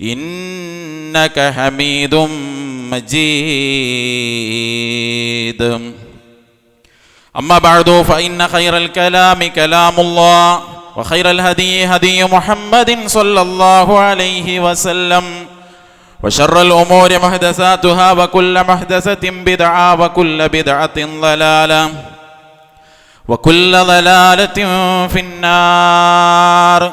إنك حميد مجيد أما بعد فإن خير الكلام كلام الله وخير الهدي هدي محمد صلى الله عليه وسلم وشر الأمور محدثاتها وكل محدثة بدعة وكل بدعة ضلالة وكل ضلالة في النار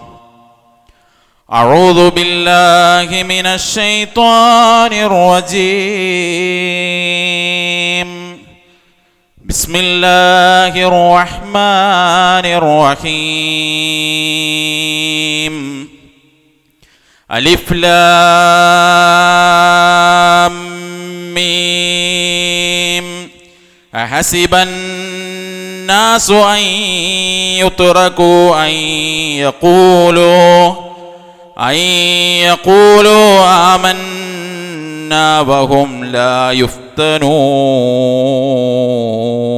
أعوذ بالله من الشيطان الرجيم. بسم الله الرحمن الرحيم. ألف لام ميم. أحسب الناس أن يتركوا أن يقولوا أن يقولوا آمنا وهم لا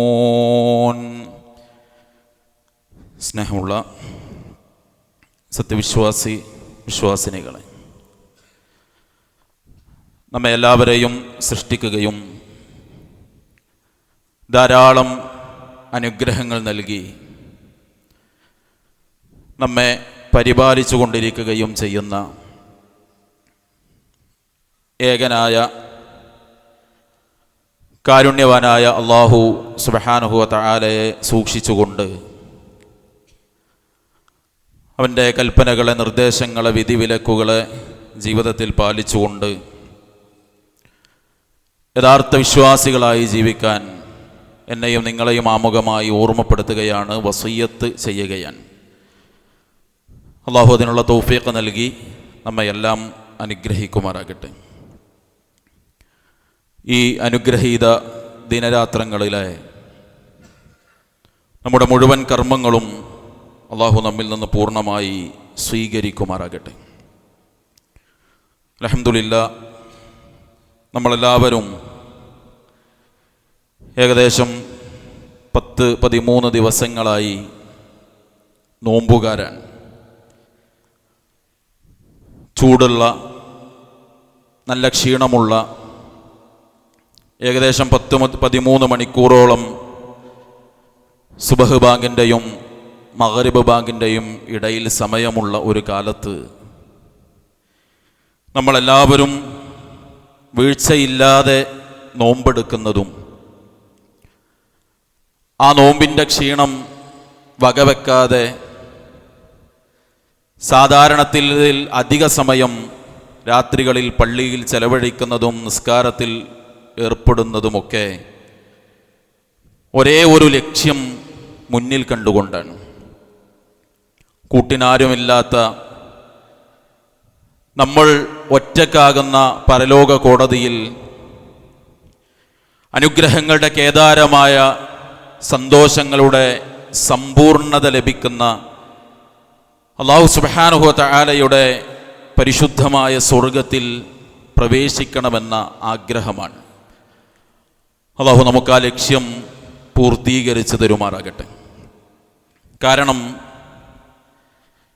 يفتنون സ്നേഹമുള്ള സത്യവിശ്വാസി വിശ്വാസിനികളെ നമ്മെ എല്ലാവരെയും സൃഷ്ടിക്കുകയും ധാരാളം അനുഗ്രഹങ്ങൾ നൽകി നമ്മെ പരിപാലിച്ചു കൊണ്ടിരിക്കുകയും ചെയ്യുന്ന ഏകനായ കാരുണ്യവാനായ അള്ളാഹു സുബഹാനുഹുവ താലയെ സൂക്ഷിച്ചുകൊണ്ട് അവന്റെ കൽപ്പനകളെ നിർദ്ദേശങ്ങളെ വിധിവിലക്കുകളെ ജീവിതത്തിൽ പാലിച്ചുകൊണ്ട് യഥാർത്ഥ വിശ്വാസികളായി ജീവിക്കാൻ എന്നെയും നിങ്ങളെയും ആമുഖമായി ഓർമ്മപ്പെടുത്തുകയാണ് വസയ്യത്ത് ചെയ്യുകയാണ്. അള്ളാഹു അതിനുള്ള തൗഫീഖ് നൽകി നമ്മയെല്ലാം അനുഗ്രഹിക്കുമാറാകട്ടെ. ഈ അനുഗ്രഹീത ദിനരാത്രങ്ങളിലെ നമ്മുടെ മുഴുവൻ കർമ്മങ്ങളും അള്ളാഹു നമ്മിൽ നിന്ന് പൂർണമായി സ്വീകരിക്കുമാറാകട്ടെ. അലഹമുല്ല നമ്മളെല്ലാവരും ഏകദേശം പത്ത് പതിമൂന്ന് ദിവസങ്ങളായി നോമ്പുകാരാണ്. ചൂടുള്ള നല്ല ക്ഷീണമുള്ള ഏകദേശം പത്ത് പതിമൂന്ന് മണിക്കൂറോളം സുബഹ് ബാങ്കിന്റെയും മഹരിബ് ബാങ്കിന്റെയും ഇടയിൽ സമയമുള്ള ഒരു കാലത്ത് നമ്മളെല്ലാവരും വീഴ്ചയില്ലാതെ നോമ്പെടുക്കുന്നതും ആ നോമ്പിന്റെ ക്ഷീണം വകവെക്കാതെ സാധാരണത്തിൽ അധിക സമയം രാത്രികളിൽ പള്ളിയിൽ ചെലവഴിക്കുന്നതും നിസ്കാരത്തിൽ ഏർപ്പെടുന്നതുമൊക്കെ ഒരേ ഒരു ലക്ഷ്യം മുന്നിൽ കണ്ടുകൊണ്ടാണ്. കൂട്ടിനാരുമില്ലാത്ത നമ്മൾ ഒറ്റക്കാകുന്ന പരലോക കോടതിയിൽ അനുഗ്രഹങ്ങളുടെ കേദാരമായ സന്തോഷങ്ങളുടെ സമ്പൂർണത ലഭിക്കുന്ന അള്ളാഹു സുബാനുഹു താലയുടെ പരിശുദ്ധമായ സ്വർഗത്തിൽ പ്രവേശിക്കണമെന്ന ആഗ്രഹമാണ്. അള്ളാഹു നമുക്ക് ആ ലക്ഷ്യം പൂർത്തീകരിച്ച് തരുമാറാകട്ടെ. കാരണം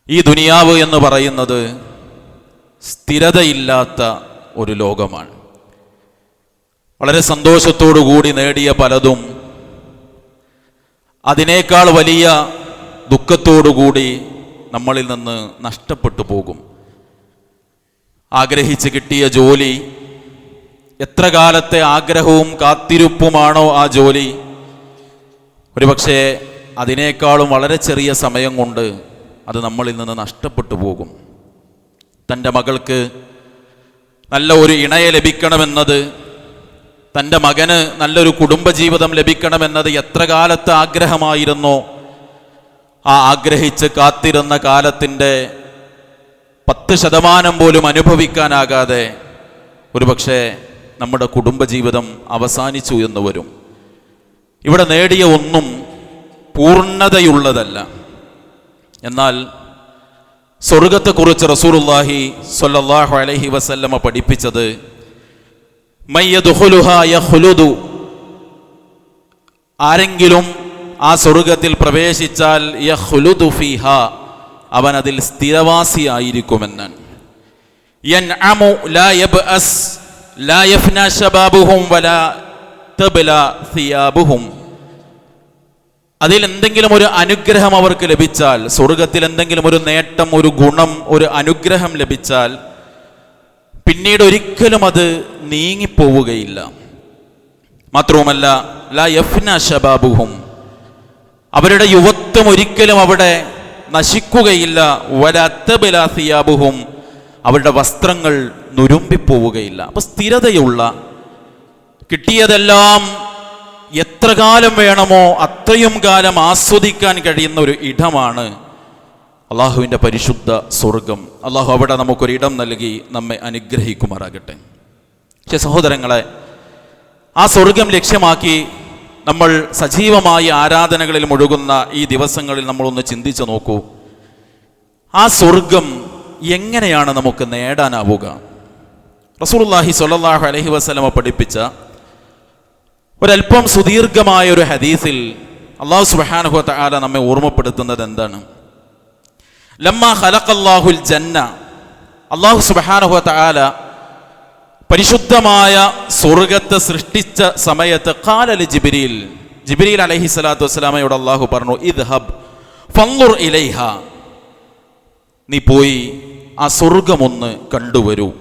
ഈ ദുനിയാവ് എന്ന് പറയുന്നത് സ്ഥിരതയില്ലാത്ത ഒരു ലോകമാണ്. വളരെ സന്തോഷത്തോടു കൂടി നേടിയ പലതും അതിനേക്കാൾ വലിയ ദുഃഖത്തോടുകൂടി നമ്മളിൽ നിന്ന് നഷ്ടപ്പെട്ടു പോകും. ആഗ്രഹിച്ച് കിട്ടിയ ജോലി എത്ര കാലത്തെ ആഗ്രഹവും കാത്തിരിപ്പുമാണോ ആ ജോലി? ഒരുപക്ഷെ അതിനേക്കാളും വളരെ ചെറിയ സമയം കൊണ്ട് അത് നമ്മളിൽ നിന്ന് നഷ്ടപ്പെട്ടു പോകും. തന്റെ മകൾക്ക് നല്ല ഒരു ഇണയെ ലഭിക്കണമെന്നത് തന്റെ മകന് നല്ലൊരു കുടുംബജീവിതം ലഭിക്കണമെന്നത് എത്ര കാലത്തെ ആഗ്രഹമായിരുന്നോ ആ ആഗ്രഹിച്ച് കാത്തിരുന്ന കാലത്തിന്റെ പത്ത് ശതമാനം പോലും അനുഭവിക്കാനാകാതെ ഒരുപക്ഷെ നമ്മുടെ കുടുംബജീവിതം അവസാനിച്ചു എന്ന് വരും. ഇവിടെ നേടിയ ഒന്നും പൂർണതയുള്ളതല്ല. എന്നാൽ സ്വർഗത്തെക്കുറിച്ച് റസൂറുല്ലാഹി സൊല്ലാഹു അലഹി വസല്ലമ പഠിപ്പിച്ചത് മയ്യദുഹുലുഹായ ഹുലുദു ആരെങ്കിലും ആ സ്വർഗത്തിൽ പ്രവേശിച്ചാൽ യഹ്ലുദുഫിഹ അവൻ അതിൽ സ്ഥിരവാസിയായിരിക്കുമെന്ന്. അതിൽ എന്തെങ്കിലും ഒരു അനുഗ്രഹം അവർക്ക് ലഭിച്ചാൽ സ്വർഗത്തിൽ എന്തെങ്കിലും ഒരു നേട്ടം ഒരു ഗുണം ഒരു അനുഗ്രഹം ലഭിച്ചാൽ പിന്നീട് ഒരിക്കലും അത് നീങ്ങിപ്പോവുകയില്ല. മാത്രവുമല്ല ലാ യഫ്ന ശബാബുഹും അവരുടെ യുവത്വം ഒരിക്കലും അവിടെ നശിക്കുകയില്ല. വലത്തബിലാസിയാബുഹും അവരുടെ വസ്ത്രങ്ങൾ നുരുമ്പിപ്പോവുകയില്ല. അപ്പൊ സ്ഥിരതയുള്ള കിട്ടിയതെല്ലാം എത്ര കാലം വേണമോ അത്രയും കാലം ആസ്വദിക്കാൻ കഴിയുന്ന ഒരു ഇടമാണ് അള്ളാഹുവിന്റെ പരിശുദ്ധ സ്വർഗം. അള്ളാഹു അവിടെ നമുക്കൊരു ഇടം നൽകി നമ്മെ അനുഗ്രഹിക്കുമാറാകട്ടെ. പക്ഷെ സഹോദരങ്ങളെ ആ സ്വർഗം ലക്ഷ്യമാക്കി നമ്മൾ സജീവമായി ആരാധനകളിൽ മുഴുകുന്ന ഈ ദിവസങ്ങളിൽ നമ്മളൊന്ന് ചിന്തിച്ചു നോക്കൂ. ആ സ്വർഗം എങ്ങനെയാണ് നമുക്ക് നേടാനാവുക? റസൂലുള്ളാഹി സ്വല്ലല്ലാഹു അലഹി വസ്ലമ പഠിപ്പിച്ച ഒരല്പം സുദീർഘമായ ഒരു ഹദീസിൽ അള്ളാഹു സുബ്ഹാനഹു തആല നമ്മെ ഓർമ്മപ്പെടുത്തുന്നത് എന്താണ്? ലമ്മ അള്ളാഹുൽ ജന്ന. അള്ളാഹു സുബ്ഹാനഹു തആല പരിശുദ്ധമായ സ്വർഗത്തെ സൃഷ്ടിച്ച സമയത്ത് ഖാലൽ ജിബ്രീൽ ജിബിരിയിൽ അലഹി സ്വലാത്തു വസ്സലാമയോട് അള്ളാഹു പറഞ്ഞു ഇദ്ഹബ് ഫൻളുർ ഇലൈഹ. നീ പോയി ആ സ്വർഗമൊന്ന് കണ്ടുവരൂ.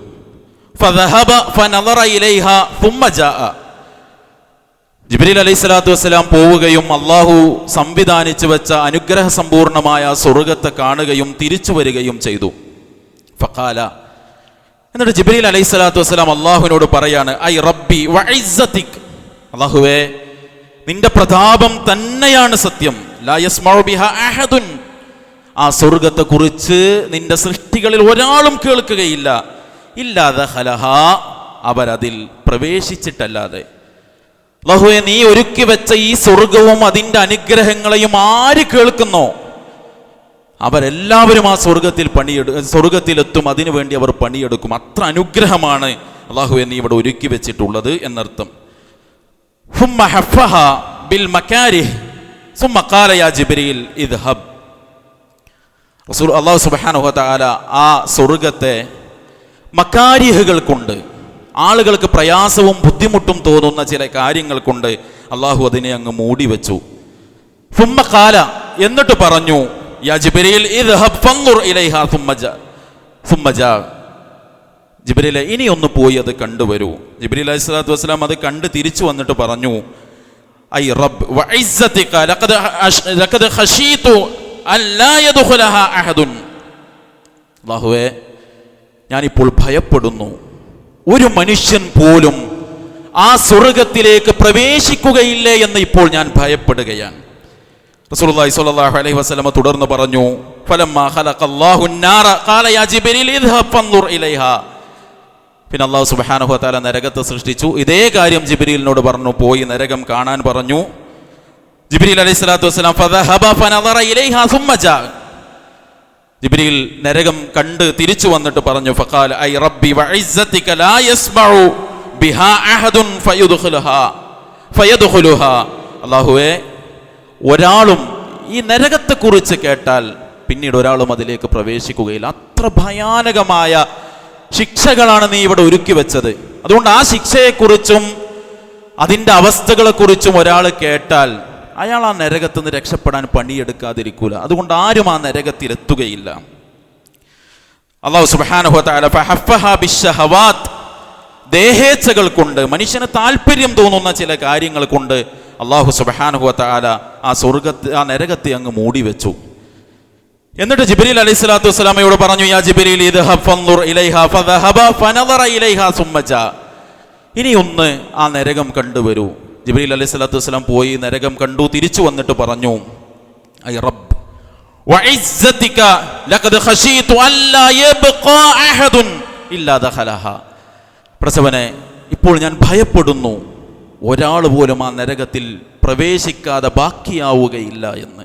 ജിബിരിൽ അലൈഹി സ്വലാത്തു വസ്സലാം പോവുകയും അള്ളാഹു സംവിധാനിച്ചു വെച്ച അനുഗ്രഹ സമ്പൂർണമായ സ്വർഗത്തെ കാണുകയും തിരിച്ചു വരികയും ചെയ്തു. ഫഖാല എന്നിട്ട് ജിബ്രീൽ അലൈഹി സ്വലാത്തു വസ്സലാം അള്ളാഹുവിനോട് പറയാണ് ഐ റബ്ബി അള്ളാഹുവേ നിന്റെ പ്രതാപം തന്നെയാണ് സത്യം. അഹദുൻ. ആ സ്വർഗത്തെ കുറിച്ച് നിന്റെ സൃഷ്ടികളിൽ ഒരാളും കേൾക്കുകയില്ല. ഇല്ലാതെ ഹലഹ അവരതിൽ പ്രവേശിച്ചിട്ടല്ലാതെ. അള്ളാഹുവെ നീ ഒരുക്കി വെച്ച ഈ സ്വർഗവും അതിന്റെ അനുഗ്രഹങ്ങളെയും ആര് കേൾക്കുന്നോ? അവരെല്ലാവരും ആ സ്വർഗത്തിൽ പണിയെടു സ്വർഗത്തിലെത്തും അതിനുവേണ്ടി അവർ പണിയെടുക്കും. അത്ര അനുഗ്രഹമാണ് അള്ളാഹു എന്നീ ഇവിടെ ഒരുക്കി വെച്ചിട്ടുള്ളത് എന്നർത്ഥം. ബിൽ റസൂൽ അള്ളാഹു സുബാന ആ സ്വർഗത്തെ മക്കാരിഹുകൾ കൊണ്ട് ആളുകൾക്ക് പ്രയാസവും ബുദ്ധിമുട്ടും തോന്നുന്ന ചില കാര്യങ്ങൾ കൊണ്ട് അള്ളാഹു അതിനെ അങ്ങ് മൂടി വെച്ചു ഫുമ്മ കാല എന്നിട്ട് പറഞ്ഞു യാ ഇനി ഒന്ന് പോയി അത് കണ്ടുവരൂ. ജിബ്രീൽ അലൈഹി സ്വലാത്തു വസ്സലാം അത് കണ്ട് തിരിച്ചു വന്നിട്ട് പറഞ്ഞു ഐ റബ് വഇസ്സതിക അല്ലാ അഹദുൻ. അല്ലാഹുവേ ഞാനിപ്പോൾ ഭയപ്പെടുന്നു. ഒരു മനുഷ്യൻ പോലും ആ സ്വർഗത്തിലേക്ക് പ്രവേശിക്കുകയില്ലേ എന്ന് ഇപ്പോൾ ഞാൻ ഭയപ്പെടുകയാണ്. അലൈഹി വസല്ലം തുടർന്ന് പറഞ്ഞു ഖാല യാ ജിബ്രീൽ ഇദ്ഹബ് ഇലൈഹാ. പിന്നെ അള്ളാഹു സുബാനഹു താല നരകത്തെ സൃഷ്ടിച്ചു. ഇതേ കാര്യം ജിബ്രീലിനോട് പറഞ്ഞു പോയി നരകം കാണാൻ പറഞ്ഞു. ജിബ്രീൽ അലൈഹി സ്വലാത്തു വസ്സലാം ജിബ്രീൽ നരകം കണ്ട് തിരിച്ചു വന്നിട്ട് പറഞ്ഞു ഫഖാൽ ഐ റബ്ബി വഇസ്സതിക ലാ യസ്മഉ ബിഹാ അഹദുൻ ഫയദ്ഖുലുഹാ. അല്ലാഹുവേ ഒരാളും ഈ നരകത്തെക്കുറിച്ച് കേട്ടാൽ പിന്നീട് ഒരാളും അതിലേക്ക് പ്രവേശിക്കുകയില്ല. അത്ര ഭയാനകമായ ശിക്ഷകളാണ് നീ ഇവിടെ ഒരുക്കി വെച്ചത്. അതുകൊണ്ട് ആ ശിക്ഷയെക്കുറിച്ചും അതിന്റെ അവസ്ഥകളെക്കുറിച്ചും ഒരാൾ കേട്ടാൽ അയാൾ ആ നരകത്തു നിന്ന് രക്ഷപ്പെടാൻ പണിയെടുക്കാതിരിക്കൂല. അതുകൊണ്ട് ആരും ആ നരകത്തിൽ എത്തുകയില്ല അള്ളാഹു സുബാനുഹത്താല ദേഹേച്ഛകൾ കൊണ്ട് മനുഷ്യന് താല്പര്യം തോന്നുന്ന ചില കാര്യങ്ങൾ കൊണ്ട് അള്ളാഹു സുബാനുഹത്താല ആ സ്വർഗത്തെ ആ നരകത്തെ അങ്ങ് മൂടി വെച്ചു. എന്നിട്ട് ജിബ്രീൽ അലൈഹി സ്വലാത്തു വസ്സലാമയോട് പറഞ്ഞു യാ ജിബിരിൽ ഇനി ഒന്ന് ആ നരകം കണ്ടുവരൂ. ജിബ്രീൽ അലൈഹി സ്വലാത്തു വസ്സലാം പോയി നരകം കണ്ടു തിരിച്ചു വന്നിട്ട് പറഞ്ഞു ഐ റബ്ബ് ലഖദ് അല്ലാ യബ്ഖാ ഇല്ലാ ദഖലഹ. പ്രസവനെ ഇപ്പോൾ ഞാൻ ഭയപ്പെടുന്നു. ഒരാൾ പോലും ആ നരകത്തിൽ പ്രവേശിക്കാതെ ബാക്കിയാവുകയില്ല എന്ന്.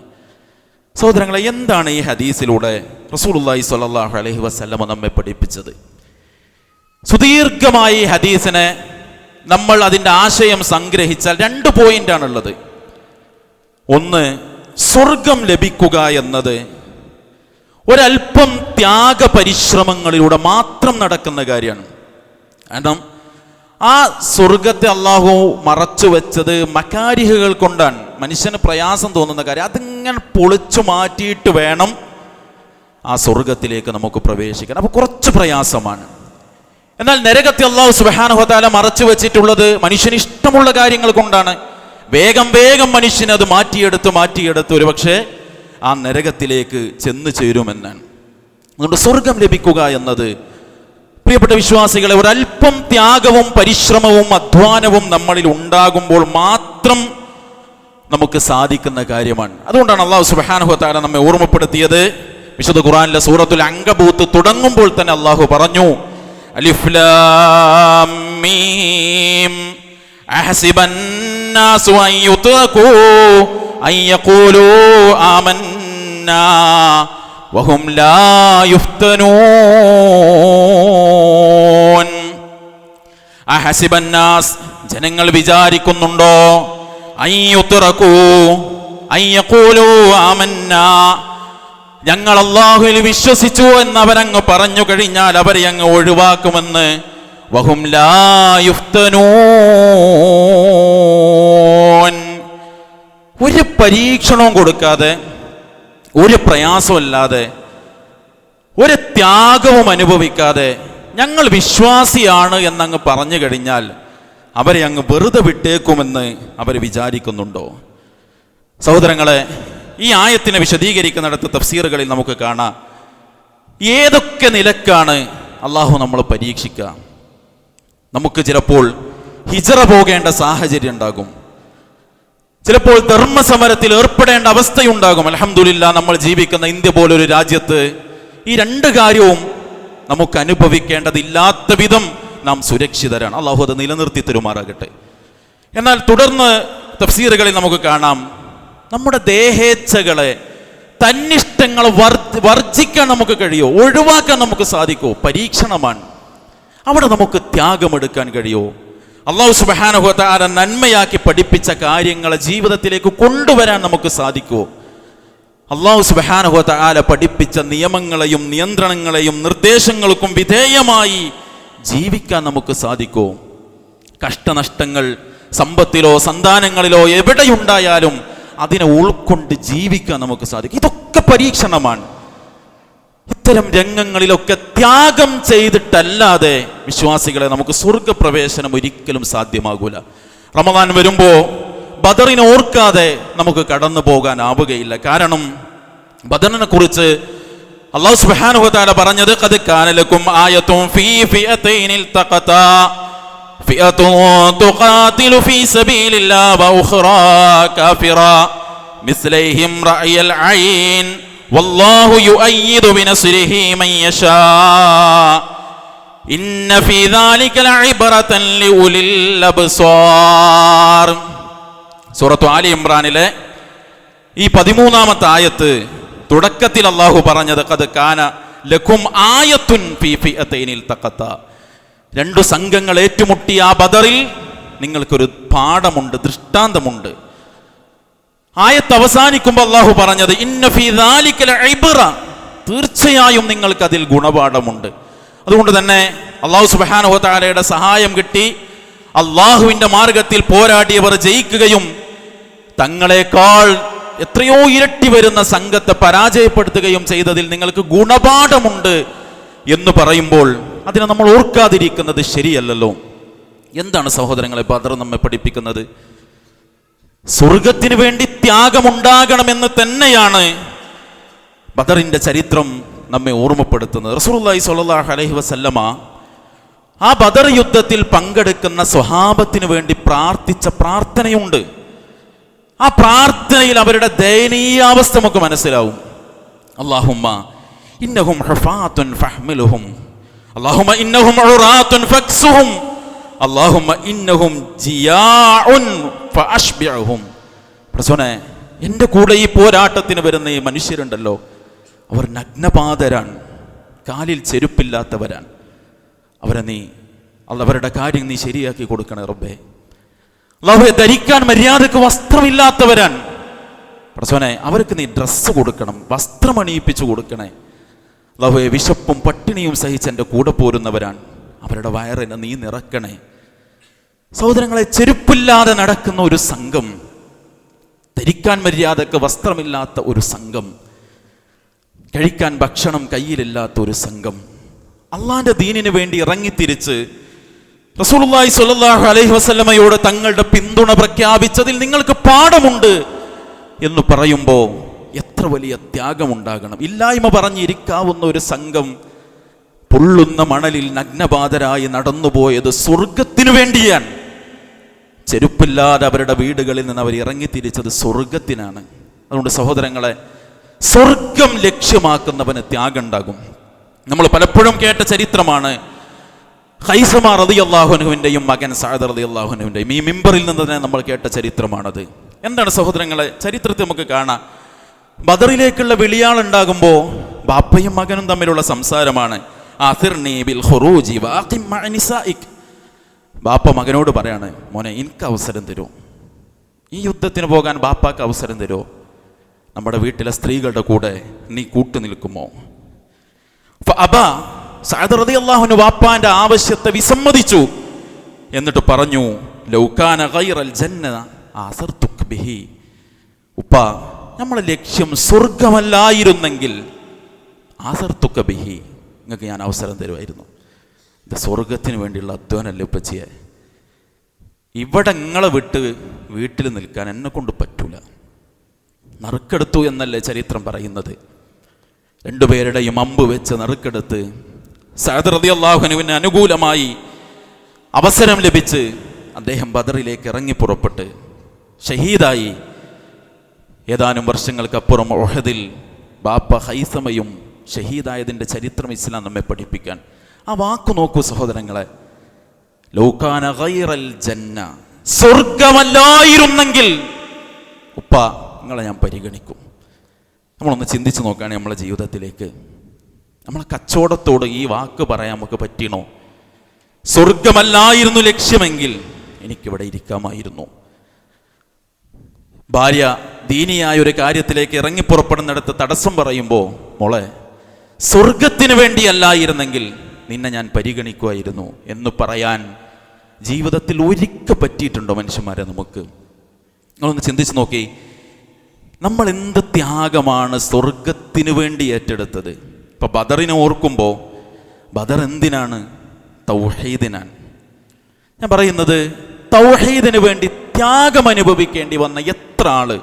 സഹോദരങ്ങളെ എന്താണ് ഈ ഹദീസിലൂടെ റസൂലുള്ളാഹി സ്വല്ലല്ലാഹു അലൈഹി വസല്ലമ നമ്മെ പഠിപ്പിച്ചത്? സുദീർഘമായി ഈ ഹദീസിനെ നമ്മൾ അതിന്റെ ആശയം സംഗ്രഹിച്ചാൽ രണ്ട് പോയിന്റാണുള്ളത്. ഒന്ന് സ്വർഗം ലഭിക്കുക എന്നത് ഒരല്പം ത്യാഗ പരിശ്രമങ്ങളിലൂടെ മാത്രം നടക്കുന്ന കാര്യമാണ്. കാരണം ആ സ്വർഗത്തെ അള്ളാഹു മറച്ചു വെച്ചത് മക്കാരിഹകൾ കൊണ്ടാണ്. മനുഷ്യന് പ്രയാസം തോന്നുന്ന കാര്യം അതിങ്ങനെ പൊളിച്ചു മാറ്റിയിട്ട് വേണം ആ സ്വർഗത്തിലേക്ക് നമുക്ക് പ്രവേശിക്കാൻ. അപ്പോൾ കുറച്ച് പ്രയാസമാണ്. എന്നാൽ നരകത്തെ അള്ളാഹു സുബാനുഹത്താല മറച്ചു വെച്ചിട്ടുള്ളത് മനുഷ്യന് ഇഷ്ടമുള്ള കാര്യങ്ങൾ കൊണ്ടാണ്. വേഗം വേഗം മനുഷ്യനത് മാറ്റിയെടുത്ത് മാറ്റിയെടുത്ത് ഒരുപക്ഷെ ആ നരകത്തിലേക്ക് ചെന്ന് ചേരുമെന്നാണ്. അതുകൊണ്ട് സ്വർഗം ലഭിക്കുക എന്നത് പ്രിയപ്പെട്ട വിശ്വാസികളെ ഒരല്പം ത്യാഗവും പരിശ്രമവും അധ്വാനവും നമ്മളിൽ ഉണ്ടാകുമ്പോൾ മാത്രം നമുക്ക് സാധിക്കുന്ന കാര്യമാണ്. അതുകൊണ്ടാണ് അള്ളാഹു സുബാനുഹത്താല നമ്മെ ഓർമ്മപ്പെടുത്തിയത്. വിശുദ്ധ ഖുറാനിലെ സൂറത്തുൽ അങ്കബൂത്ത് തുടങ്ങുമ്പോൾ തന്നെ അള്ളാഹു പറഞ്ഞു അലിഫ് വഹും ലായുഫ്തനൂൻ അഹസിബന്നാസ് ജനങ്ങൾ വിചാരിക്കുന്നുണ്ടോ? അയ്യുത്തറക്കൂ അയ്യക്കൂലൂ ആമന്ന. ഞങ്ങൾ അള്ളാഹുവിൽ വിശ്വസിച്ചു എന്ന് അവരങ്ങ് പറഞ്ഞു കഴിഞ്ഞാൽ അവരെ അങ്ങ് ഒഴിവാക്കുമെന്ന് വഹും ലായുഫ്തനൂൻ ഒരു പരീക്ഷണവും കൊടുക്കാതെ ഒരു പ്രയാസമില്ലാതെ ഒരു ത്യാഗവും അനുഭവിക്കാതെ ഞങ്ങൾ വിശ്വാസിയാണ് എന്നങ്ങ് പറഞ്ഞു കഴിഞ്ഞാൽ അവരെ അങ്ങ് വെറുതെ വിട്ടേക്കുമെന്ന് അവർ വിചാരിക്കുന്നുണ്ടോ? സഹോദരങ്ങളെ ഈ ആയത്തിനെ വിശദീകരിക്കുന്നിടത്ത് തഫ്സീറുകളിൽ നമുക്ക് കാണാം. ഏതൊക്കെ നിലക്കാണ് അള്ളാഹു നമ്മൾ പരീക്ഷിക്കുക? നമുക്ക് ചിലപ്പോൾ ഹിജറ പോകേണ്ട സാഹചര്യം ഉണ്ടാകും. ചിലപ്പോൾ ധർമ്മസമരത്തിൽ ഏർപ്പെടേണ്ട അവസ്ഥയുണ്ടാകും. അലഹമുല്ല നമ്മൾ ജീവിക്കുന്ന ഇന്ത്യ പോലൊരു രാജ്യത്ത് ഈ രണ്ട് കാര്യവും നമുക്ക് അനുഭവിക്കേണ്ടതില്ലാത്ത വിധം നാം സുരക്ഷിതരാണ്. അള്ളാഹു അത് നിലനിർത്തി തരുമാറാകട്ടെ. എന്നാൽ തുടർന്ന് തഫ്സീറുകളിൽ നമുക്ക് കാണാം നമ്മുടെ ദേഹേച്ഛകളെ തന്നിഷ്ടങ്ങൾ വർജിക്കാൻ നമുക്ക് കഴിയോ? ഒഴിവാക്കാൻ നമുക്ക് സാധിക്കുമോ? പരീക്ഷണമാണ്. അവിടെ നമുക്ക് ത്യാഗമെടുക്കാൻ കഴിയുമോ അള്ളാഹു സുബാനുഹത്താര നന്മയാക്കി പഠിപ്പിച്ച കാര്യങ്ങളെ ജീവിതത്തിലേക്ക് കൊണ്ടുവരാൻ നമുക്ക് സാധിക്കുമോ അള്ളാഹു സുബാനുഹത്താല പഠിപ്പിച്ച നിയമങ്ങളെയും നിയന്ത്രണങ്ങളെയും നിർദ്ദേശങ്ങൾക്കും വിധേയമായി ജീവിക്കാൻ നമുക്ക് സാധിക്കുമോ കഷ്ടനഷ്ടങ്ങൾ സമ്പത്തിലോ സന്താനങ്ങളിലോ എവിടെയുണ്ടായാലും അതിനെ ഉൾക്കൊണ്ട് ജീവിക്കാൻ നമുക്ക് സാധിക്കും. ഇതൊക്കെ പരീക്ഷണമാണ്. ഇത്തരം രംഗങ്ങളിലൊക്കെ ത്യാഗം ചെയ്തിട്ടല്ലാതെ വിശ്വാസികളെ നമുക്ക് സ്വർഗപ്രവേശനം ഒരിക്കലും സാധ്യമാകൂല റമദാൻ വരുമ്പോ ബദറിനെ ഓർക്കാതെ നമുക്ക് കടന്നു പോകാനാവുകയില്ല കാരണം ബദറിനെ കുറിച്ച് അള്ളാഹു സുബ്ഹാനഹു വതആല പറഞ്ഞത് ഖദ് കാനലക്കും ആയത്തും ഫീ ഫിയതൈനിൽ തഖതാ ഫിയത്തുൻ തുഖാതിലു ഫീ സബീലില്ലാ വഉഖറാ കാഫിറാ مثليهم رأي العين والله يؤيد بنصره من يشاء إن في ذلك لعبرة لأولي الأبصار സൂറത്തു ആലി ഇമ്രാനിലെ ഈ പതിമൂന്നാമത്തെ ആയത്ത് തുടക്കത്തിൽ അള്ളാഹു പറഞ്ഞത് കത് കാന ലഖും ആയത്തുൻ ഫീ ഫിഅത്തൈനിൽ തഖത്ത രണ്ടു സംഘങ്ങൾ ഏറ്റുമുട്ടിയ ആ ബദറിൽ നിങ്ങൾക്കൊരു പാഠമുണ്ട് ദൃഷ്ടാന്തമുണ്ട് ആയത്ത് അവസാനിക്കുമ്പോൾ അള്ളാഹു പറഞ്ഞത് തീർച്ചയായും നിങ്ങൾക്ക് അതിൽ ഗുണപാഠമുണ്ട്. അതുകൊണ്ട് തന്നെ അള്ളാഹു സുബ്ഹാനഹു തആലയുടെ സഹായം കിട്ടി. അള്ളാഹുവിന്റെ മാർഗത്തിൽ പോരാടിയവർ ജയിക്കുകയും തങ്ങളെക്കാൾ എത്രയോ ഇരട്ടി വരുന്ന സംഘത്തെ പരാജയപ്പെടുത്തുകയും ചെയ്തതിൽ നിങ്ങൾക്ക് ഗുണപാഠമുണ്ട് എന്ന് പറയുമ്പോൾ അതിനെ നമ്മൾ ഓർക്കാതിരിക്കുന്നത് ശരിയല്ലല്ലോ. എന്താണ് സഹോദരങ്ങളെ ബദർ നമ്മെ പഠിപ്പിക്കുന്നത്? സ്വർഗത്തിന് വേണ്ടി ത്യാഗമുണ്ടാകണമെന്ന് തന്നെയാണ് ബദറിന്റെ ചരിത്രം നമ്മെ ഓർമ്മപ്പെടുത്തുന്നത്. റസൂലുള്ളാഹി സ്വല്ലല്ലാഹു അലഹി വസല്ലമ ആ ബദർ യുദ്ധത്തിൽ പങ്കെടുക്കുന്ന സ്വഹാബത്തിനു വേണ്ടി പ്രാർത്ഥിച്ച പ്രാർത്ഥനയുണ്ട്. ആ പ്രാർത്ഥനയിൽ അവരുടെ ദയനീയാവസ്ഥ നമുക്ക് മനസ്സിലാവും. അള്ളാഹുമ്മ ഇന്നഹും ഹഫാത്തുൻ ഫഹ്മിലുഹും. അള്ളാഹുമ്മ ഇന്നഹും ഫക്സുഹും അള്ളാഹുമ്മ ഇന്നഹും എന്റെ കൂടെ ഈ പോരാട്ടത്തിന് വരുന്ന ഈ മനുഷ്യരുണ്ടല്ലോ. അവർ നഗ്നപാതരാണ് കാലിൽ ചെരുപ്പില്ലാത്തവരാണ്. അവരെ നീ അവരുടെ കാര്യം നീ ശരിയാക്കി കൊടുക്കണേ റബ്ബേ. അള്ളാഹുവെ ധരിക്കാൻ മര്യാദയ്ക്ക് വസ്ത്രമില്ലാത്തവരാണ്. പ്രസവനെ അവർക്ക് നീ ഡ്രസ്സ് കൊടുക്കണം വസ്ത്രം അണിയിപ്പിച്ചു കൊടുക്കണേ. അള്ളാഹുവെ വിശപ്പും പട്ടിണിയും സഹിച്ച് എന്റെ കൂടെ പോരുന്നവരാണ്. അവരുടെ വയറിനെ നീ നിറക്കണേ. സഹോദരങ്ങളെ ചെരുപ്പില്ലാതെ നടക്കുന്ന ഒരു സംഘം ധരിക്കാൻ മര്യാദയ്ക്ക് വസ്ത്രമില്ലാത്ത ഒരു സംഘം കഴിക്കാൻ ഭക്ഷണം കയ്യിലില്ലാത്ത ഒരു സംഘം അള്ളാന്റെ ദീനിന് വേണ്ടി ഇറങ്ങിത്തിരിച്ച് റസൂലുള്ളാഹി സ്വല്ലല്ലാഹു അലൈഹി വസല്ലമയോട് തങ്ങളുടെ പിന്തുണ പ്രഖ്യാപിച്ചതിൽ നിങ്ങൾക്ക് പാഠമുണ്ട് എന്ന് പറയുമ്പോൾ എത്ര വലിയ ത്യാഗമുണ്ടാകണം. ഇല്ലായ്മ പറഞ്ഞിരിക്കാവുന്ന ഒരു സംഘം പൊള്ളുന്ന മണലിൽ നഗ്നപാതരായി നടന്നുപോയത് സ്വർഗത്തിനു വേണ്ടിയാണ്. ചെരുപ്പില്ലാതെ അവരുടെ വീടുകളിൽ നിന്ന് അവർ ഇറങ്ങിത്തിരിച്ചത് സ്വർഗത്തിനാണ് അതുകൊണ്ട് സഹോദരങ്ങളെ സ്വർഗം ലക്ഷ്യമാക്കുന്നവന് ത്യാഗം ഉണ്ടാകും നമ്മൾ പലപ്പോഴും കേട്ട ചരിത്രമാണ് ഹൈസമ റതി അള്ളാഹുനുവിന്റെയും മകൻ സാദർ റതി അള്ളാഹുനുവിന്റെയും ഈ മിമ്പറിൽ നിന്ന് തന്നെ നമ്മൾ കേട്ട ചരിത്രമാണത്. എന്താണ് സഹോദരങ്ങളെ ചരിത്രത്തെ നമുക്ക് കാണാം. ബദറിലേക്കുള്ള വിളിയാളുണ്ടാകുമ്പോൾ ബാപ്പയും മകനും തമ്മിലുള്ള സംസാരമാണ്. "ആഥിർനി ബിൽ ബാപ്പ മകനോട് പറയാണ് മോനെ എനിക്ക് അവസരം തരൂ. ഈ യുദ്ധത്തിന് പോകാൻ ബാപ്പാക്ക് അവസരം തരൂ. നമ്മുടെ വീട്ടിലെ സ്ത്രീകളുടെ കൂടെ നീ കൂട്ടു നിൽക്കുമോ? അബ റളിയല്ലാഹുവിന് വാപ്പാന്റെ ആവശ്യത്തെ വിസമ്മതിച്ചു. എന്നിട്ട് പറഞ്ഞു ആസർതുക് ബിഹി. ഉപ്പ നമ്മളെ ലക്ഷ്യം സ്വർഗമല്ലായിരുന്നെങ്കിൽ ബിഹി. നിങ്ങൾക്ക് ഞാൻ അവസരം തരുമായിരുന്നു. ഇത് സ്വർഗത്തിന് വേണ്ടിയുള്ള അധ്വാനല്ലേ ഉപ്പച്ചിയെ ഇവിടെ നിങ്ങളെ വിട്ട് വീട്ടിൽ നിൽക്കാൻ എന്നെ കൊണ്ട് പറ്റൂല. നറുക്കെടുത്തു എന്നല്ലേ ചരിത്രം പറയുന്നത്. രണ്ടുപേരുടെയും അമ്പ് വെച്ച് നറുക്കെടുത്ത് സഅദ് അള്ളാഹുനുവിന് അനുകൂലമായി അവസരം ലഭിച്ച് അദ്ദേഹം ബദറിലേക്ക് ഇറങ്ങി പുറപ്പെട്ട് ഷഹീദായി. ഏതാനും വർഷങ്ങൾക്കപ്പുറം ഒഹദിൽ ബാപ്പ ഹൈസമയും ഷഹീദായതിന്റെ ചരിത്രം ഇസ്ലാം നമ്മെ പഠിപ്പിക്കാൻ. ആ വാക്ക് നോക്കൂ സഹോദരങ്ങളെ. ലോകാന ഗൈറൽ ജന്ന. സ്വർഗമല്ലായിരുന്നെങ്കിൽ. ഉപ്പ നിങ്ങളെ ഞാൻ പരിഗണിക്കും. നമ്മളൊന്ന് ചിന്തിച്ച് നോക്കുകയാണെങ്കിൽ നമ്മളെ ജീവിതത്തിലേക്ക്. നമ്മളെ കച്ചവടത്തോട് ഈ വാക്ക് പറയാൻ നമുക്ക് പറ്റണോ? സ്വർഗമല്ലായിരുന്നു ലക്ഷ്യമെങ്കിൽ എനിക്കിവിടെ ഇരിക്കാമായിരുന്നു. ഭാര്യ ദീനിയായ ഒരു കാര്യത്തിലേക്ക് ഇറങ്ങിപ്പുറപ്പെടുന്നിടത്ത് തടസ്സം പറയുമ്പോൾ മോളെ സ്വർഗത്തിന് വേണ്ടിയല്ലായിരുന്നെങ്കിൽ നിന്നെ ഞാൻ പരിഗണിക്കുമായിരുന്നു എന്ന് പറയാൻ ജീവിതത്തിൽ ഒരിക്കൽ പറ്റിയിട്ടുണ്ടോ മനുഷ്യന്മാരെ നമുക്ക്? നിങ്ങളൊന്ന് ചിന്തിച്ച് നോക്കി. നമ്മൾ എന്ത് ത്യാഗമാണ് സ്വർഗത്തിന് വേണ്ടി ഏറ്റെടുത്തത്? ഇപ്പൊ ബദറിനെ ഓർക്കുമ്പോൾ ബദർ എന്തിനാണ്? തൗഹീദിനാണ്. ഞാൻ പറയുന്നത് തൗഹീദിന് വേണ്ടി ത്യാഗം അനുഭവിക്കേണ്ടി വന്ന എത്ര ആൾ?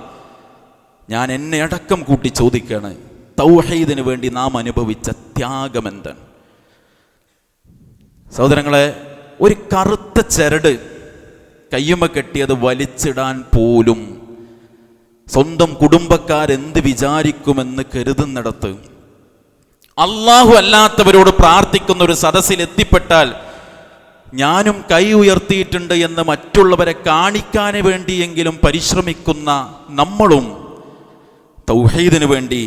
ഞാൻ എന്നെ അടക്കം കൂട്ടി ചോദിക്കാണ് തൗഹീദിന് വേണ്ടി നാം അനുഭവിച്ച ത്യാഗം എന്താണ് സഹോദരങ്ങളെ ഒരു കറുത്ത ചരട് കയ്യുമ കെട്ടിയത് വലിച്ചിടാൻ പോലും സ്വന്തം കുടുംബക്കാരെന്ത് വിചാരിക്കുമെന്ന് കരുതുന്നിടത്ത് അള്ളാഹു അല്ലാത്തവരോട് പ്രാർത്ഥിക്കുന്ന ഒരു സദസ്സിൽ എത്തിപ്പെട്ടാൽ ഞാനും കൈ ഉയർത്തിയിട്ടുണ്ട് എന്ന് മറ്റുള്ളവരെ കാണിക്കാൻ വേണ്ടിയെങ്കിലും പരിശ്രമിക്കുന്ന നമ്മളും തൗഹീദിനു വേണ്ടി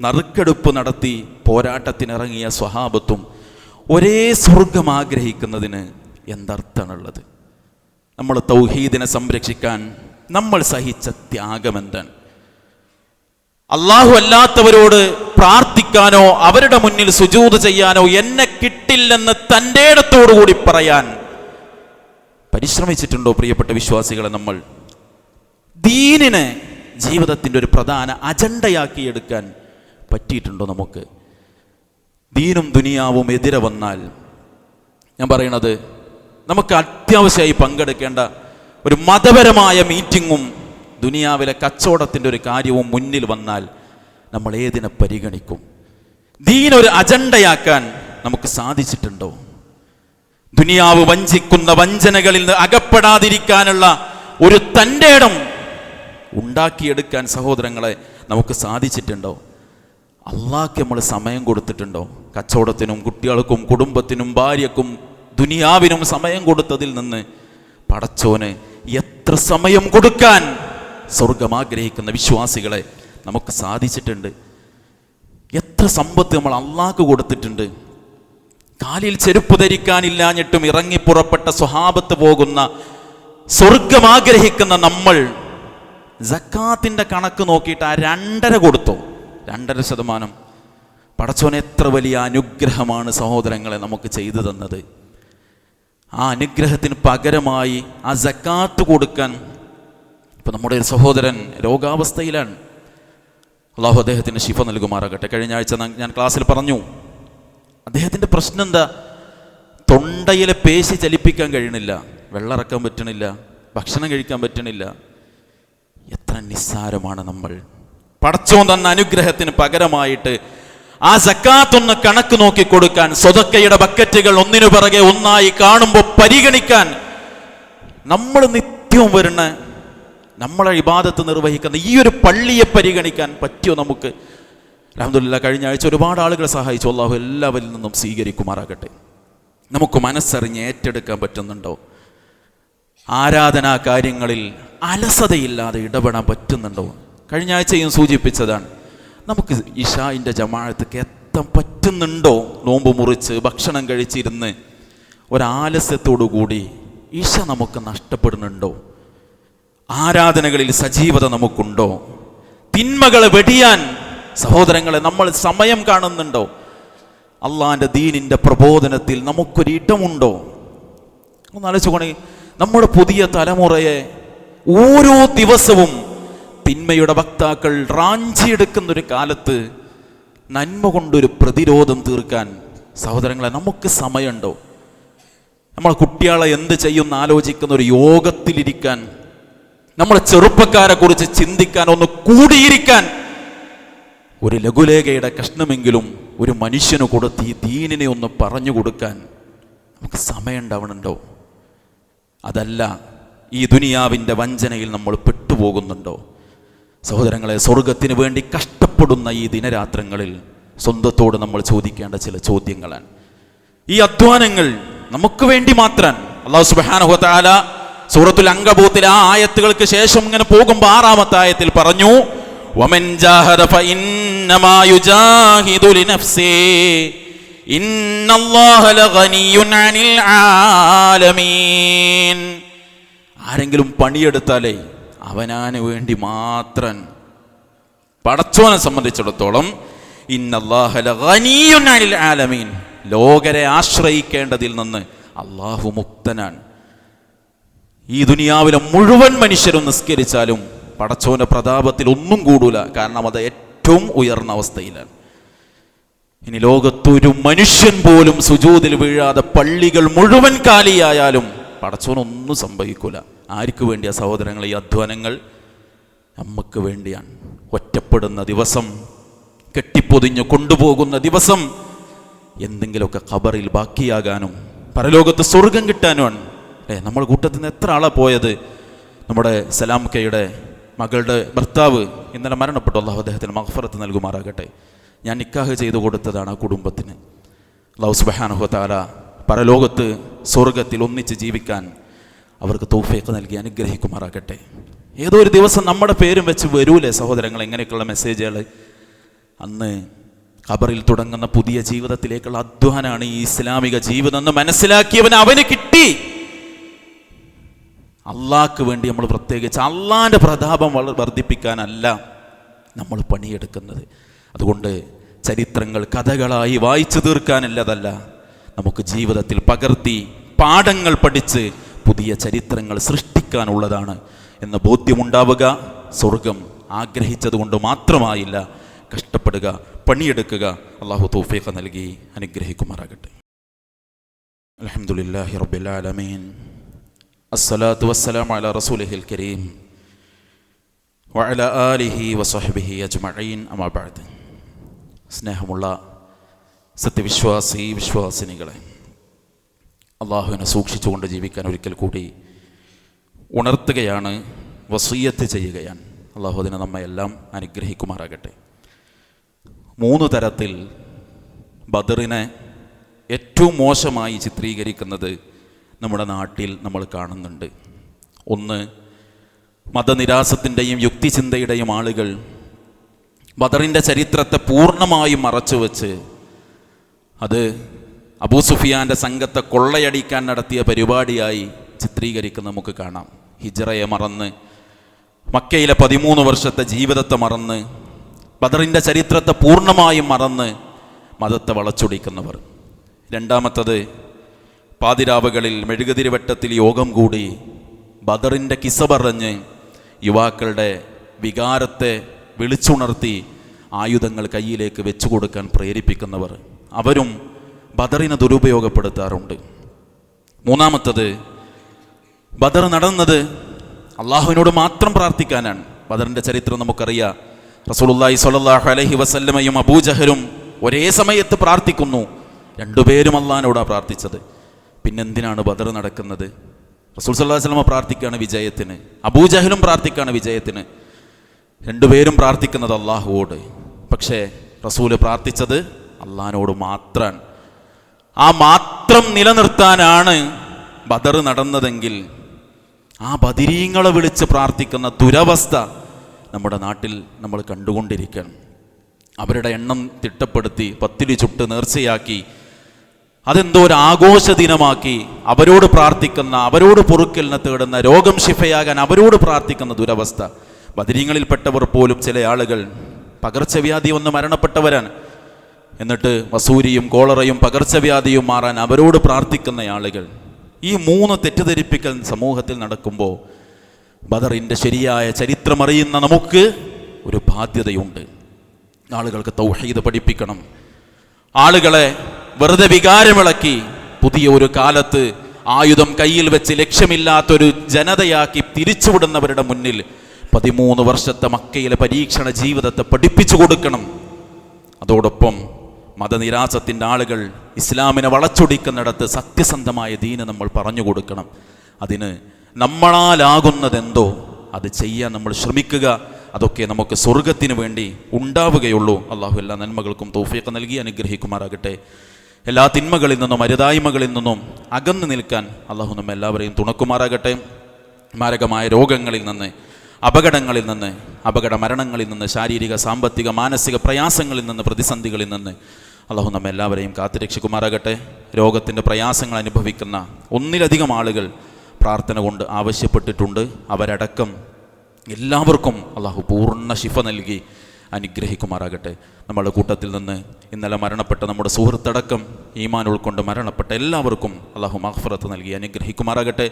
നറുക്കെടുപ്പ് നടത്തി പോരാട്ടത്തിനിറങ്ങിയ സ്വഹാബത്തും ഒരേ സ്വർഗം ആഗ്രഹിക്കുന്നതിന് എന്തർത്ഥമാണുള്ളത് നമ്മൾ തൗഹീദിനെ സംരക്ഷിക്കാൻ നമ്മൾ സഹിച്ച ത്യാഗം എന്താണ് അള്ളാഹു അല്ലാത്തവരോട് പ്രാർത്ഥിക്കാനോ അവരുടെ മുന്നിൽ സുജൂത് ചെയ്യാനോ എന്നെ കിട്ടില്ലെന്ന് തന്റെ ഇടത്തോടുകൂടി പറയാൻ പരിശ്രമിച്ചിട്ടുണ്ടോ പ്രിയപ്പെട്ട വിശ്വാസികളെ നമ്മൾ? ദീനിനെ ജീവിതത്തിന്റെ ഒരു പ്രധാന അജണ്ടയാക്കി എടുക്കാൻ പറ്റിയിട്ടുണ്ടോ നമുക്ക്? ദീനും ദുനിയാവും എതിരെ വന്നാൽ ഞാൻ പറയണത് നമുക്ക് അത്യാവശ്യമായി പങ്കെടുക്കേണ്ട ഒരു മതപരമായ മീറ്റിങ്ങും ദുനിയാവിലെ കച്ചവടത്തിന്റെ ഒരു കാര്യവും മുന്നിൽ വന്നാൽ നമ്മൾ ഏതിനെ പരിഗണിക്കും? ദീനൊരു അജണ്ടയാക്കാൻ നമുക്ക് സാധിച്ചിട്ടുണ്ടോ? ദുനിയാവ് വഞ്ചിക്കുന്ന വഞ്ചനകളിൽ നിന്ന് അകപ്പെടാതിരിക്കാനുള്ള ഒരു തന്റെ ഇടം ഉണ്ടാക്കിയെടുക്കാൻ സഹോദരങ്ങളെ നമുക്ക് സാധിച്ചിട്ടുണ്ടോ? അള്ളാഹ്ക്ക് നമ്മൾ സമയം കൊടുത്തിട്ടുണ്ടോ? കച്ചവടത്തിനും കുട്ടികൾക്കും കുടുംബത്തിനും ഭാര്യക്കും ദുനിയാവിനും സമയം കൊടുത്തതിൽ നിന്ന് പടച്ചോന് എത്ര സമയം കൊടുക്കാൻ സ്വർഗം ആഗ്രഹിക്കുന്ന വിശ്വാസികളെ നമുക്ക് സാധിച്ചിട്ടുണ്ട്. എത്ര സമ്പത്ത് നമ്മൾ അള്ളാഹ്ക്ക് കൊടുത്തിട്ടുണ്ട്. കാലിൽ ചെരുപ്പ് ധരിക്കാനില്ലാഞ്ഞിട്ടും ഇറങ്ങി പുറപ്പെട്ട സ്വഹാബത്ത് പോകുന്ന സ്വർഗം ആഗ്രഹിക്കുന്ന നമ്മൾ ജക്കാത്തിന്റെ കണക്ക് നോക്കിയിട്ട് ആ രണ്ടര കൊടുത്തു? രണ്ടര ശതമാനം. പടച്ചോൻ എത്ര വലിയ അനുഗ്രഹമാണ് സഹോദരങ്ങളെ നമുക്ക് ചെയ്തു തന്നത്. ആ അനുഗ്രഹത്തിന് പകരമായി ആ ജക്കാത്ത് കൊടുക്കാൻ ഇപ്പം നമ്മുടെ ഒരു സഹോദരൻ രോഗാവസ്ഥയിലാണ്. അള്ളാഹു അദ്ദേഹത്തിന് ശിഫ നൽകുമാറാകട്ടെ. കഴിഞ്ഞ ആഴ്ച ഞാൻ ക്ലാസ്സിൽ പറഞ്ഞു അദ്ദേഹത്തിന്റെ പ്രശ്നം എന്താ? തൊണ്ടയിലെ പേശി ചലിപ്പിക്കാൻ കഴിയണില്ല വെള്ളറക്കാൻ പറ്റണില്ല ഭക്ഷണം കഴിക്കാൻ പറ്റണില്ല. എത്ര നിസ്സാരമാണ് നമ്മൾ. പടച്ചോൻ തന്ന അനുഗ്രഹത്തിന് പകരമായിട്ട് ആ സക്കാത്തൊന്ന് കണക്ക് നോക്കി കൊടുക്കാൻ സ്വതക്കയുടെ ബക്കറ്റുകൾ ഒന്നിനു പിറകെ ഒന്നായി കാണുമ്പോൾ പരിഗണിക്കാൻ നമ്മൾ നിത്യവും വരുന്ന നമ്മളെ ഇബാദത്ത് നിർവഹിക്കുന്ന ഈ ഒരു പള്ളിയെ പരിഗണിക്കാൻ പറ്റിയോ നമുക്ക്? അലഹമുല്ല കഴിഞ്ഞ ആഴ്ച ഒരുപാട് ആളുകളെ സഹായിച്ചു. അള്ളാഹു എല്ലാവരിൽ നിന്നും സ്വീകരിക്കുമാറാകട്ടെ. നമുക്ക് മനസ്സറിഞ്ഞ് ഏറ്റെടുക്കാൻ പറ്റുന്നുണ്ടോ? ആരാധനാ കാര്യങ്ങളിൽ അലസതയില്ലാതെ ഇടപെടാൻ പറ്റുന്നുണ്ടോ? കഴിഞ്ഞ ആഴ്ചയും സൂചിപ്പിച്ചതാണ്. നമുക്ക് ഇഷായിന്റെ ജമാഴത്തേക്ക് എത്താൻ പറ്റുന്നുണ്ടോ? നോമ്പ് മുറിച്ച് ഭക്ഷണം കഴിച്ചിരുന്ന് ഒരാലസ്യത്തോടു കൂടി ഇഷ നമുക്ക് നഷ്ടപ്പെടുന്നുണ്ടോ? ആരാധനകളിൽ സജീവത നമുക്കുണ്ടോ? തിന്മകളെ വെടിയാൻ സഹോദരങ്ങളെ നമ്മൾ സമയം കാണുന്നുണ്ടോ? അള്ളാന്റെ ദീനിന്റെ പ്രബോധനത്തിൽ നമുക്കൊരിടമുണ്ടോ? ഒന്ന് ആലോചിക്കണേ നമ്മുടെ പുതിയ തലമുറയെ ഓരോ ദിവസവും തിന്മയുടെ വക്താക്കൾ റാഞ്ചിയെടുക്കുന്ന ഒരു കാലത്ത് നന്മ കൊണ്ടൊരു പ്രതിരോധം തീർക്കാൻ സഹോദരങ്ങളെ നമുക്ക് സമയമുണ്ടോ? നമ്മൾ കുട്ടികളെ എന്ത് ചെയ്യുമെന്ന് ആലോചിക്കുന്ന ഒരു യോഗത്തിലിരിക്കാൻ നമ്മളെ ചെറുപ്പക്കാരെ കുറിച്ച് ചിന്തിക്കാൻ ഒന്ന് കൂടിയിരിക്കാൻ ഒരു ലഘുലേഖയുടെ കഷ്ണമെങ്കിലും ഒരു മനുഷ്യന് കൊടുത്ത് ഈ ദീനിനെ ഒന്ന് പറഞ്ഞു കൊടുക്കാൻ നമുക്ക് സമയമുണ്ടാവണുണ്ടോ? അതല്ല ഈ ദുനിയാവിന്റെ വഞ്ചനയിൽ നമ്മൾ പെട്ടുപോകുന്നുണ്ടോ? സഹോദരങ്ങളെ സ്വർഗത്തിന് വേണ്ടി കഷ്ടപ്പെടുന്ന ഈ ദിനരാത്രങ്ങളിൽ സ്വന്തത്തോട് നമ്മൾ ചോദിക്കേണ്ട ചില ചോദ്യങ്ങളാണ്. ഈ അധ്വാനങ്ങൾ നമുക്ക് വേണ്ടി മാത്രം. അള്ളാഹു സുബാനഹുത്താല സൂറത്തുൽ അങ്കബൂത്തിൽ ആ ആയത്തുകൾക്ക് ശേഷം ഇങ്ങനെ പോകുമ്പോൾ ആറാമത്തെ ആയത്തിൽ പറഞ്ഞു ആരെങ്കിലും പണിയെടുത്താലേ അവനാന് വേണ്ടി മാത്രം പടച്ചോനെ സംബന്ധിച്ചിടത്തോളം ആലമീൻ. ലോകരെ ആശ്രയിക്കേണ്ടതിൽ നിന്ന് അള്ളാഹു മുക്തനാണ്. ഈ ദുനിയാവിലെ മുഴുവൻ മനുഷ്യരും നിസ്കരിച്ചാലും പടച്ചോന്റെ പ്രതാപത്തിൽ ഒന്നും കൂടൂല. കാരണം അത് ഏറ്റവും ഉയർന്ന അവസ്ഥയിലാണ്. ഇനി ലോകത്തൊരു മനുഷ്യൻ പോലും സുജൂതിൽ വീഴാതെ പള്ളികൾ മുഴുവൻ കാലിയായാലും പടച്ചോനൊന്നും സംഭവിക്കൂല. ആർക്ക് വേണ്ടിയാ സഹോദരങ്ങൾ ഈ അധ്വാനങ്ങൾ? നമുക്ക് വേണ്ടിയാണ്. ഒറ്റപ്പെടുന്ന ദിവസം കെട്ടിപ്പൊതിഞ്ഞ് കൊണ്ടുപോകുന്ന ദിവസം എന്തെങ്കിലുമൊക്കെ ഖബറിൽ ബാക്കിയാകാനും പരലോകത്ത് സ്വർഗം കിട്ടാനുമാണ്. അല്ലേ നമ്മൾ കൂട്ടത്തിൽ നിന്ന് എത്ര ആളാണ് പോയത്? നമ്മുടെ സലാം കയുടെ മകളുടെ ഭർത്താവ് ഇന്നലെ മരണപ്പെട്ടു. അള്ളാഹു അദ്ദേഹത്തിന് മഹഫറത്ത് നൽകുമാറാകട്ടെ. ഞാൻ നിക്കാഹ് ചെയ്തു കൊടുത്തതാണ് ആ കുടുംബത്തിന്. അള്ളാഹു സുബാനുഹത്താല താല പരലോകത്ത് സ്വർഗത്തിൽ ഒന്നിച്ച് ജീവിക്കാൻ അവർക്ക് തൗഫീഖ് നൽകി അനുഗ്രഹിക്കുമാറാകട്ടെ. ഏതോ ഒരു ദിവസം നമ്മുടെ പേരും വെച്ച് വരൂലേ സഹോദരങ്ങൾ എങ്ങനെയൊക്കെയുള്ള മെസ്സേജുകൾ അന്ന് ഖബറിൽ തുടങ്ങുന്ന പുതിയ ജീവിതത്തിലേക്കുള്ള അധ്വാനാണ് ഈ ഇസ്ലാമിക ജീവിതം എന്ന് മനസ്സിലാക്കിയവൻ അവന് കിട്ടി. അള്ളാഹ്ക്ക് വേണ്ടി നമ്മൾ പ്രത്യേകിച്ച് അള്ളാഹിന്റെ പ്രതാപം വള വർദ്ധിപ്പിക്കാനല്ല നമ്മൾ പണിയെടുക്കുന്നത്. അതുകൊണ്ട് ചരിത്രങ്ങൾ കഥകളായി വായിച്ചു തീർക്കാനല്ലതല്ല. നമുക്ക് ജീവിതത്തിൽ പകർത്തി പാഠങ്ങൾ പഠിച്ച് പുതിയ ചരിത്രങ്ങൾ സൃഷ്ടിക്കാനുള്ളതാണ് എന്ന ബോധ്യമുണ്ടാവുക സ്വർഗം ആഗ്രഹിച്ചതുകൊണ്ട് മാത്രമായില്ല കഷ്ടപ്പെടുക പണിയെടുക്കുക. അള്ളാഹു തോഫേഖ നൽകി അനുഗ്രഹിക്കുമാറാകട്ടെ. അലഹമുല്ലാഹി റബ്ബിലാലമീൻ അസ്സലാത്തു വസ്സലാം അല റസൂലഹിൽ കരീം. വഅല ആലിഹി വസഹബിഹി അജ്മഈൻ അമാബാദ് സ്നേഹമുള്ള സത്യവിശ്വാസി വിശ്വാസിനികളെ അള്ളാഹുവിനെ സൂക്ഷിച്ചുകൊണ്ട് ജീവിക്കാൻ ഒരിക്കൽ കൂടി ഉണർത്തുകയാണ് വസീയത്ത് ചെയ്യുകയാണ്. അള്ളാഹു അതിനെ നമ്മെ എല്ലാം അനുഗ്രഹിക്കുമാറാകട്ടെ. മൂന്ന് തരത്തിൽ ബദറിനെ ഏറ്റവും മോശമായി ചിത്രീകരിക്കുന്നത് നമ്മുടെ നാട്ടിൽ നമ്മൾ കാണുന്നുണ്ട്. ഒന്ന് മതനിരാസത്തിന്റെയും യുക്തിചിന്തയുടെയും ആളുകൾ ബദറിന്റെ ചരിത്രത്തെ പൂർണമായും മറച്ചു വെച്ച് അത് അബൂ സുഫിയാന്റെ സംഘത്തെ കൊള്ളയടിക്കാൻ നടത്തിയ പരിപാടിയായി ചിത്രീകരിക്കുന്ന നമുക്ക് കാണാം. ഹിജറയെ മറന്ന് മക്കയിലെ പതിമൂന്ന് വർഷത്തെ ജീവിതത്തെ മറന്ന് ബദറിന്റെ ചരിത്രത്തെ പൂർണമായും മറന്ന് മതത്തെ വളച്ചൊടിക്കുന്നവർ. രണ്ടാമത്തത് പാതിരാവുകളിൽ മെഴുകുതിരിവട്ടത്തിൽ യോഗം കൂടി ബദറിന്റെ കിസ പറഞ്ഞ് യുവാക്കളുടെ വികാരത്തെ വിളിച്ചുണർത്തി ആയുധങ്ങൾ കയ്യിലേക്ക് വെച്ചു കൊടുക്കാൻ പ്രേരിപ്പിക്കുന്നവർ. അവരും ബദറിനെ ദുരുപയോഗപ്പെടുത്താറുണ്ട്. മൂന്നാമത്തത് ബദർ നടന്നത് അള്ളാഹുവിനോട് മാത്രം പ്രാർത്ഥിക്കാനാണ്. ബദറിന്റെ ചരിത്രം നമുക്കറിയാം. റസൂലുള്ളാഹി സ്വല്ലല്ലാഹു അലഹി വസല്ലമയും അബൂജഹലും ഒരേ സമയത്ത് പ്രാർത്ഥിക്കുന്നു. രണ്ടുപേരും അള്ളഹാനോടാണ് പ്രാർത്ഥിച്ചത്. പിന്നെന്തിനാണ് ബദർ നടക്കുന്നത്? റസൂൽ സല്ലാഹു അലൈഹി വസല്ലമ പ്രാർത്ഥിക്കുകയാണ് വിജയത്തിന്. അബൂജഹലും പ്രാർത്ഥിക്കുകയാണ് വിജയത്തിന്. രണ്ടുപേരും പ്രാർത്ഥിക്കുന്നത് അള്ളാഹുവോട്. പക്ഷേ റസൂൽ പ്രാർത്ഥിച്ചത് അള്ളഹാനോട് മാത്രമാണ് ആ മാത്രം നിലനിർത്താനാണ് ബദർ നടന്നതെങ്കിൽ ആ ബദിരീങ്ങളെ വിളിച്ച് പ്രാർത്ഥിക്കുന്ന ദുരവസ്ഥ നമ്മുടെ നാട്ടിൽ നമ്മൾ കണ്ടുകൊണ്ടിരിക്കണം. അവരുടെ എണ്ണം തിട്ടപ്പെടുത്തി പത്തിരി ചുട്ട് നേർച്ചയാക്കി അതെന്തോ ഒരു ആഘോഷ ദിനമാക്കി അവരോട് പ്രാർത്ഥിക്കുന്ന അവരോട് പൊറുക്കലിനെ തേടുന്ന രോഗം ശിഫയാകാൻ അവരോട് പ്രാർത്ഥിക്കുന്ന ദുരവസ്ഥ. ബദിരീങ്ങളിൽപ്പെട്ടവർ പോലും ചില ആളുകൾ പകർച്ചവ്യാധി വന്ന് മരണപ്പെട്ടവരാണ്. എന്നിട്ട് വസൂരിയും കോളറയും പകർച്ചവ്യാധിയും മാറാൻ അവരോട് പ്രാർത്ഥിക്കുന്ന ആളുകൾ. ഈ മൂന്ന് തെറ്റിദ്ധരിപ്പിക്കൽ സമൂഹത്തിൽ നടക്കുമ്പോൾ ബദറിന്റെ ശരിയായ ചരിത്രമറിയുന്ന നമുക്ക് ഒരു ബാധ്യതയുണ്ട്. ആളുകൾക്ക് തൗഹീദ് പഠിപ്പിക്കണം. ആളുകളെ വെറുതെ വികാരമിളക്കി പുതിയ ഒരു കാലത്ത് ആയുധം കയ്യിൽ വെച്ച് ലക്ഷ്യമില്ലാത്തൊരു ജനതയാക്കി തിരിച്ചുവിടുന്നവരുടെ മുന്നിൽ പതിമൂന്ന് വർഷത്തെ മക്കയിലെ പരീക്ഷണ ജീവിതത്തെ പഠിപ്പിച്ചു കൊടുക്കണം. അതോടൊപ്പം മതനിരാസത്തിന്റെ ആളുകൾ ഇസ്ലാമിനെ വളച്ചൊടിക്കുന്നിടത്ത് സത്യസന്ധമായ ദീന് നമ്മൾ പറഞ്ഞു കൊടുക്കണം. അതിന് നമ്മളാലാകുന്നതെന്തോ അത് ചെയ്യാൻ നമ്മൾ ശ്രമിക്കുക. അതൊക്കെ നമുക്ക് സ്വർഗത്തിന് വേണ്ടി ഉണ്ടാവുകയുള്ളൂ. അള്ളാഹു എല്ലാ നന്മകൾക്കും തോഫിയൊക്കെ നൽകി അനുഗ്രഹിക്കുമാറാകട്ടെ. എല്ലാ തിന്മകളിൽ നിന്നും അരുതായ്മകളിൽ നിന്നും അകന്നു നിൽക്കാൻ അള്ളാഹു നമ്മെ എല്ലാവരെയും തുണക്കുമാറാകട്ടെ. മാരകമായ രോഗങ്ങളിൽ നിന്ന് അപകടങ്ങളിൽ നിന്ന് അപകട മരണങ്ങളിൽ നിന്ന് ശാരീരിക സാമ്പത്തിക മാനസിക പ്രയാസങ്ങളിൽ നിന്ന് പ്രതിസന്ധികളിൽ നിന്ന് അള്ളാഹു നമ്മെ എല്ലാവരെയും കാത്തുരക്ഷിക്കുമാറാകട്ടെ രോഗത്തിന്റെ പ്രയാസങ്ങൾ അനുഭവിക്കുന്ന ഒന്നിലധികം ആളുകൾ പ്രാർത്ഥന കൊണ്ട് ആവശ്യപ്പെട്ടിട്ടുണ്ട്. അവരടക്കം എല്ലാവർക്കും അള്ളാഹു പൂർണ ശിഫ നൽകി അനുഗ്രഹിക്കുമാറാകട്ടെ. നമ്മുടെ കൂട്ടത്തിൽ നിന്ന് ഇന്നലെ മരണപ്പെട്ട നമ്മുടെ സുഹൃത്തടക്കം ഈമാൻ ഉൾക്കൊണ്ട് മരണപ്പെട്ട എല്ലാവർക്കും അള്ളാഹു മഹ്ഫറത്ത് നൽകി അനുഗ്രഹിക്കുമാറാകട്ടെ.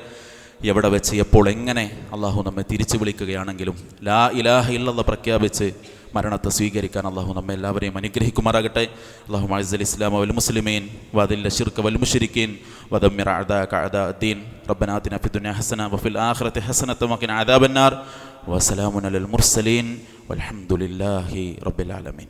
എവിടെ വെച്ച് എപ്പോൾ എങ്ങനെ അള്ളാഹു നമ്മെ തിരിച്ചു വിളിക്കുകയാണെങ്കിലും ലാ ഇലാഹ ഇല്ലെന്ന് പ്രഖ്യാപിച്ച് മരണത്തെ സ്വീകരിക്കാൻ അള്ളാഹു നമ്മെ എല്ലാവരെയും അനുഗ്രഹിക്കുമാറാകട്ടെ. അള്ളാഹു ഇസ്ലാം വൽ മുസ്ലിമീൻ വദിൽ ഷിർക്ക് വൽ മുശ്രിക്കീൻ വദമ്മിർ അഅദാക അഅദാദ്ദീൻ റബ്ബനാ ആതിനാ ഫിദ് ദുനിയ ഹസന വഫിൽ ആഖിറതി ഹസനത വഖിന അദാബന്നാർ. വസലാമുൻ അലൽ മുർസലീൻ. വൽഹംദുലില്ലാഹി റബ്ബിൽ ആലമീൻ.